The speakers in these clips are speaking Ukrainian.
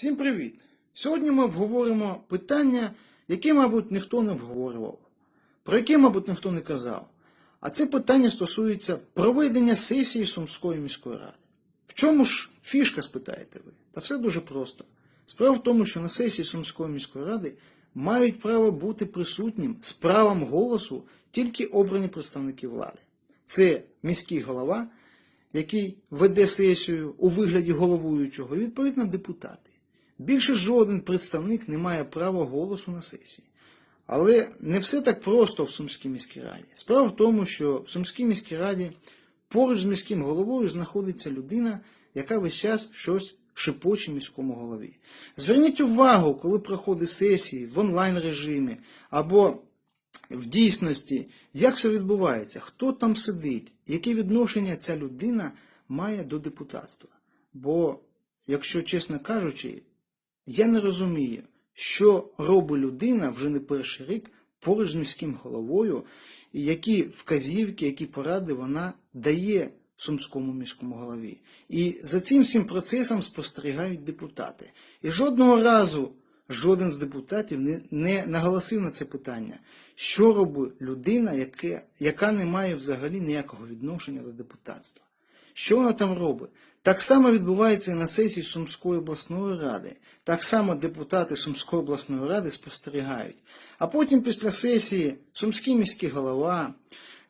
Всім привіт! Сьогодні ми обговоримо питання, яке, мабуть, ніхто не обговорював, про яке, мабуть, ніхто не казав. А це питання стосується проведення сесії Сумської міської ради. В чому ж фішка, спитаєте ви? Та все дуже просто. Справа в тому, що на сесії Сумської міської ради мають право бути присутнім з правом голосу тільки обрані представники влади. Це міський голова, який веде сесію у вигляді головуючого, і відповідно депутати. Більше жоден представник не має права голосу на сесії. Але не все так просто в Сумській міській раді. Справа в тому, що в Сумській міській раді поруч з міським головою знаходиться людина, яка весь час щось шепоче міському голові. Зверніть увагу, коли проходить сесії в онлайн режимі або в дійсності, як все відбувається, хто там сидить, яке відношення ця людина має до депутатства. Бо, якщо чесно кажучи, я не розумію, що робить людина вже не перший рік поруч з міським головою, які вказівки, які поради вона дає сумському міському голові. І за цим всім процесом спостерігають депутати. І жодного разу жоден з депутатів не, наголосив на це питання, що робить людина, яка не має взагалі ніякого відношення до депутатства. Що вона там робить? Так само відбувається і на сесії Сумської обласної ради. Так само депутати Сумської обласної ради спостерігають. А потім після сесії Сумський міський голова,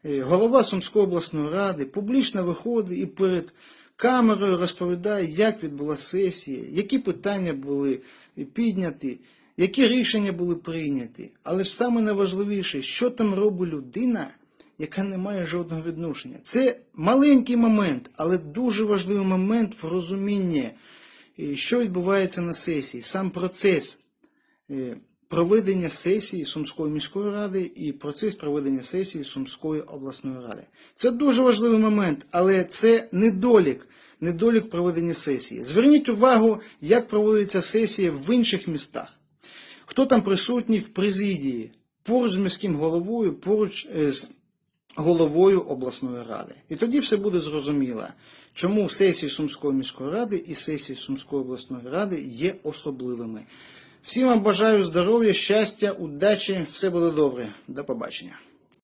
е, голова Сумської обласної ради публічно виходить і перед камерою розповідає, як відбулася сесія, які питання були підняті, які рішення були прийняті. Але ж найважливіше, що там робить людина, яка не має жодного відношення. Це маленький момент, але дуже важливий момент в розумінні, е, що відбувається на сесії, сам процес е, проведення сесії Сумської міської ради і процес проведення сесії Сумської обласної ради. Це дуже важливий момент, але це недолік. Недолік проведення сесії. Зверніть увагу, як проводиться сесія в інших містах. Хто там присутній в президії, поруч з міським головою, поруч е, з головою обласної ради. І тоді все буде зрозуміло, чому сесії Сумської міської ради і сесії Сумської обласної ради є особливими. Всім вам бажаю здоров'я, щастя, удачі, все буде добре. До побачення.